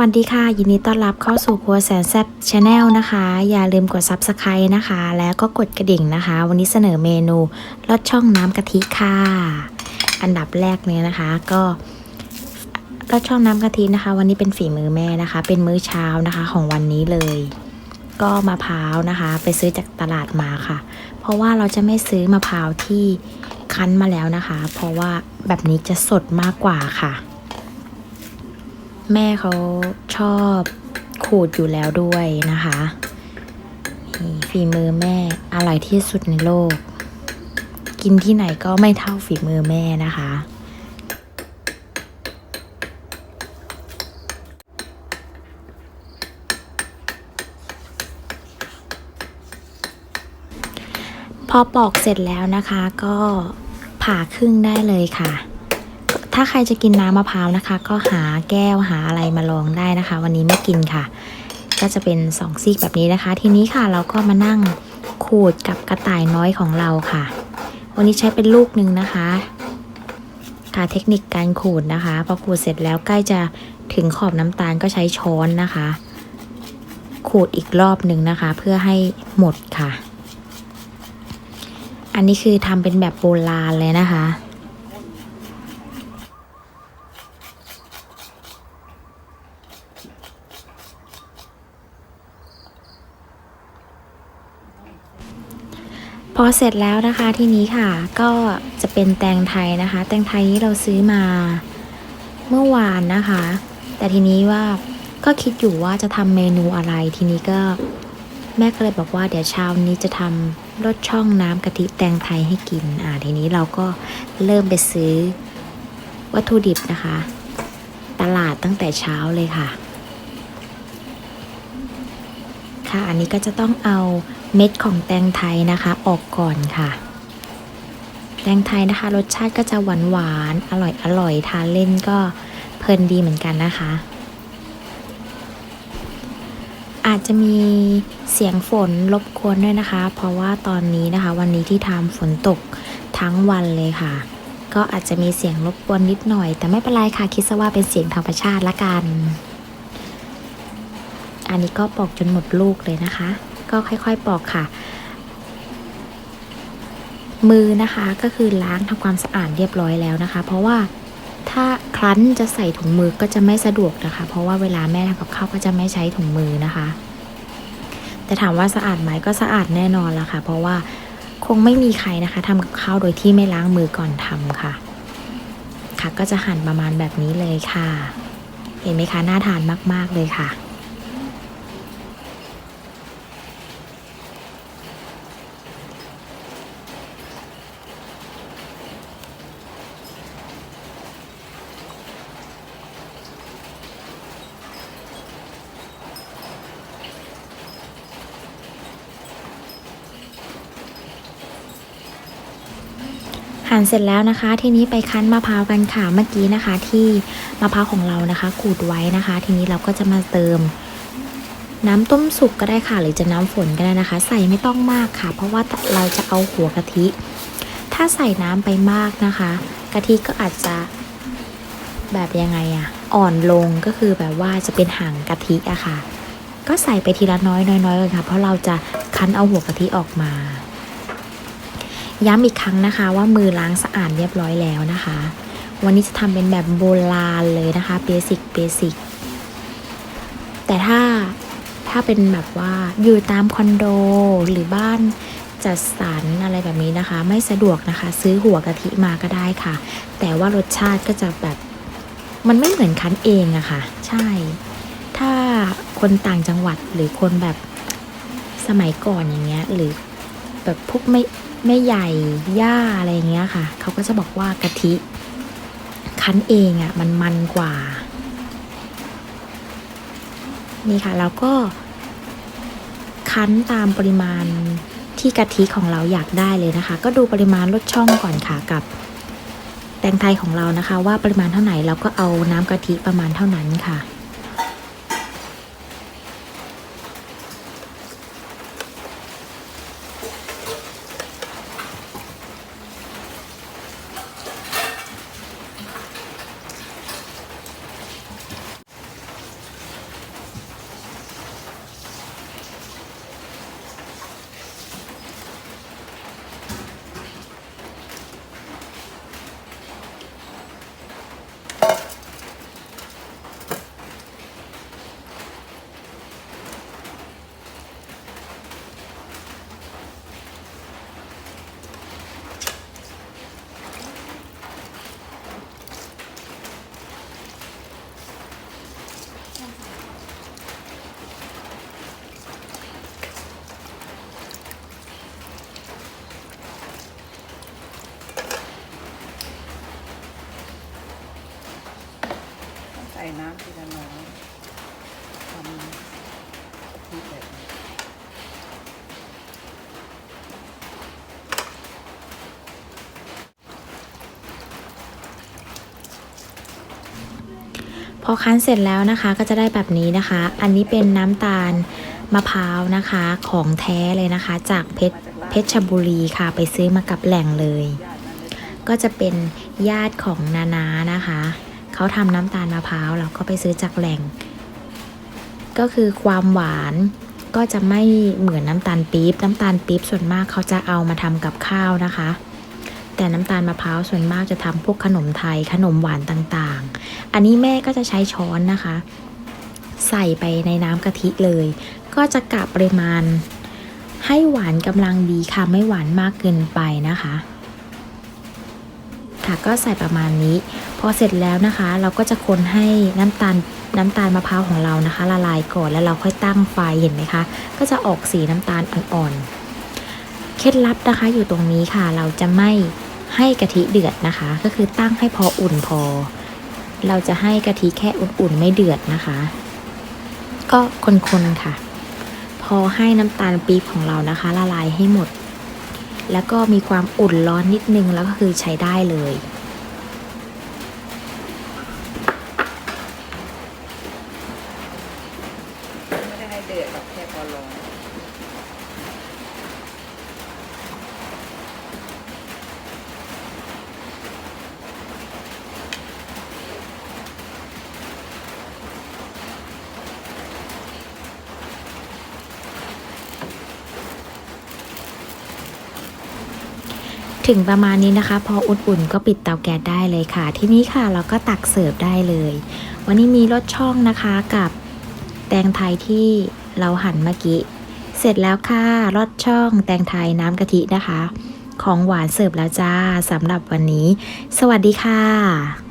สวัสดีค่ะ ยินดีต้อนรับเข้าสู่ครัวแสนแซ่บชาแนลนะคะ อย่าลืมกด Subscribe นะคะ แล้วก็กดกระดิ่งนะคะ วันนี้เสนอเมนูลอดช่องน้ำกะทิค่ะ อันดับแรกเนี่ยนะคะ ก็ลอดช่องน้ำกะทินะคะ วันนี้เป็นฝีมือแม่นะคะ เป็นมื้อเช้านะคะของวันนี้เลย ก็มะพร้าวนะคะ ไปซื้อจากตลาดมาค่ะ เพราะว่าเราจะไม่ซื้อมะพร้าวที่คั้นมาแล้วนะคะ เพราะว่าแบบนี้จะสดมากกว่าค่ะ แม่เขาชอบขูดอยู่แล้วด้วยนะคะฝีมือแม่อร่อยที่สุดในโลก กินที่ไหนก็ไม่เท่าฝีมือแม่นะคะพอปอกเสร็จแล้วนะคะก็ผ่าครึ่งได้เลยค่ะ ถ้าใครจะกินน้ำมะพร้าวนะคะ ก็หาแก้วหาอะไรมาลองได้นะคะ วันนี้ไม่กินค่ะ ก็จะเป็นสองซีกแบบนี้นะคะ ทีนี้ค่ะเราก็มานั่งขูดกับกระต่ายน้อยของเราค่ะ วันนี้ใช้เป็นลูกหนึ่งนะคะ ค่ะเทคนิคการขูดนะคะ พอขูดเสร็จแล้วใกล้จะถึงขอบน้ำตาลก็ใช้ช้อนนะคะ ขูดอีกรอบหนึ่งนะคะ เพื่อให้หมดค่ะ อันนี้คือทำเป็นแบบโบราณเลยนะคะ พอเสร็จแล้วนะคะทีนี้ค่ะก็จะเป็นแตงไทยนะคะ แตงไทยนี้เราซื้อมาเมื่อวานนะคะ แต่ทีนี้ว่าก็คิดอยู่ว่าจะทำเมนูอะไรทีนี้ก็แม่ก็เลยบอกว่าเดี๋ยวเช้านี้จะทำรสช่องน้ำกะทิแตงไทยให้กินอ่าทีนี้เราก็เริ่มไปซื้อวัตถุดิบนะคะ ตลาดตั้งแต่เช้าเลยค่ะ ค่ะ อันนี้ก็จะต้องเอาเม็ดของแตงไทยนะคะออกก่อนค่ะ แตงไทยนะคะ รสชาติก็จะหวานหวานอร่อยอร่อยทานเล่นก็เพลินดีเหมือนกันนะคะ อาจจะมีเสียงฝนรบกวนด้วยนะคะ เพราะว่าตอนนี้นะคะ วันนี้ที่ทำฝนตกทั้งวันเลยค่ะ ก็อาจจะมีเสียงรบกวนนิดหน่อย แต่ไม่เป็นไรค่ะคิดซะว่าเป็นเสียงธรรมชาติละกัน อันนี้ก็ปอกจนหมดลูกเลยนะคะ ก็ค่อยๆปอกค่ะ มือนะคะก็คือล้างทำความสะอาดเรียบร้อยแล้วนะคะ เพราะว่าถ้าครั้นจะใส่ถุงมือก็จะไม่สะดวกนะคะ เพราะว่าเวลาแม่ทำกับข้าวก็จะไม่ใช้ถุงมือนะคะ แต่ถามว่าสะอาดไหมก็สะอาดแน่นอนละค่ะ เพราะว่าคงไม่มีใครนะคะทำกับข้าวโดยที่ไม่ล้างมือก่อนทำค่ะ ค่ะก็จะหั่นประมาณแบบนี้เลยค่ะ เห็นไหมคะน่าทานมาก ๆ เลยค่ะ หั่นเสร็จแล้วนะคะ ทีนี้ไปคั้นมะพร้าวกันค่ะเมื่อกี้นะคะ ที่มะพร้าวของเรานะคะขูดไว้นะคะ ทีนี้เราก็จะมาเติม น้ำต้มสุกก็ได้ค่ะ หรือจะน้ำฝนก็ได้นะคะ ใส่ไม่ต้องมากค่ะ เพราะว่าเราจะเอาหัวกะทิ ถ้าใส่น้ำไปมากนะคะ กะทิก็อาจจะแบบยังไงอะอ่อนลงก็คือแบบว่าจะเป็นหางกะทิอะค่ะ ก็ใส่ไปทีละน้อยน้อยๆเลยค่ะ เพราะเราจะคั้นเอาหัวกะทิออกมา ย้ำอีกครั้งนะคะ ว่ามือล้างสะอาดเรียบร้อยแล้วนะคะ วันนี้จะทำเป็นแบบโบราณเลยนะคะเบสิกเบสิกแต่ถ้าถ้าเป็นแบบว่าอยู่ตามคอนโดหรือบ้านจัดสรรอะไรแบบนี้นะคะ ไม่สะดวกนะคะ ซื้อหัวกะทิมาก็ได้ค่ะ แต่ว่ารสชาติก็จะแบบมันไม่เหมือนคั้นเองอะค่ะ ใช่ ถ้าคนต่างจังหวัดหรือคนแบบสมัยก่อนอย่างเงี้ย หรือแบบพวกไม่ ไม่ใหญ่ย่าอะไรอย่างเงี้ยค่ะ เขาก็จะบอกว่ากะทิ คั้นเองอะ่ะ มันมันกว่า นี่ค่ะ แล้วก็คั้นตามปริมาณที่กะทิของเราอยากได้เลยนะคะ ก็ดูปริมาณลดช่องก่อนค่ะกับ แตงไทยของเรานะคะ ว่าปริมาณเท่าไหร่เราก็เอาน้ำกะทิประมาณเท่านั้นค่ะ น้ำทีละน้อยทำทีแบบพอคั้นเสร็จแล้วนะคะก็จะได้แบบนี้นะคะ อันนี้เป็นน้ำตาลมะพร้าวนะคะของแท้เลยนะคะ จากเพชรเพชรบุรีค่ะ ไปซื้อมากับแหล่งเลย ก็จะเป็นญาติของนานานะคะ เขาทำน้ำตาลมะพร้าวเราก็ไปซื้อจากแหล่ง ก็คือความหวานก็จะไม่เหมือนน้ำตาลปี๊บน้ำตาลปี๊บส่วนมากเขาจะเอามาทำกับข้าวนะคะ แต่น้ำตาลมะพร้าวส่วนมากจะทำพวกขนมไทยขนมหวานต่างๆ อันนี้แม่ก็จะใช้ช้อนนะคะ ใส่ไปในน้ำกะทิเลย ก็จะกะปริมาณให้หวานกำลังดีค่ะไม่หวานมากเกินไปนะคะ ค่ะ ก็ใส่ประมาณนี้ พอเสร็จแล้วนะคะ เราก็จะคนให้น้ำตาลน้ำตาลมะพร้าวของเรานะคะ ละลายก่อนแล้วเราค่อยตั้งไฟเห็นไหมคะ ก็จะออกสีน้ำตาลอ่อนๆ เคล็ดลับนะคะอยู่ตรงนี้ค่ะ เราจะไม่ให้กะทิเดือดนะคะ ก็คือตั้งให้พออุ่นพอ เราจะให้กะทิแค่อุ่นๆไม่เดือดนะคะ ก็คนๆค่ะ พอให้น้ำตาลปี๊บของเรานะคะ ละลายให้หมด แล้วก็มีความอุ่นร้อนนิดนึงแล้วก็คือใช้ได้เลย ไม่ได้ให้เดือดหรอกแค่พอร้อน ถึงประมาณนี้นะคะ พออุ่นๆก็ปิดเตาแก๊สได้เลยค่ะ ที่นี้ค่ะเราก็ตักเสิร์ฟได้เลย วันนี้มีรสช่องนะคะกับแตงไทยที่เราหั่นเมื่อกี้เสร็จแล้วค่ะรสช่องแตงไทยน้ำกะทินะคะ ของหวานเสิร์ฟแล้วจ้าสำหรับวันนี้ สวัสดีค่ะ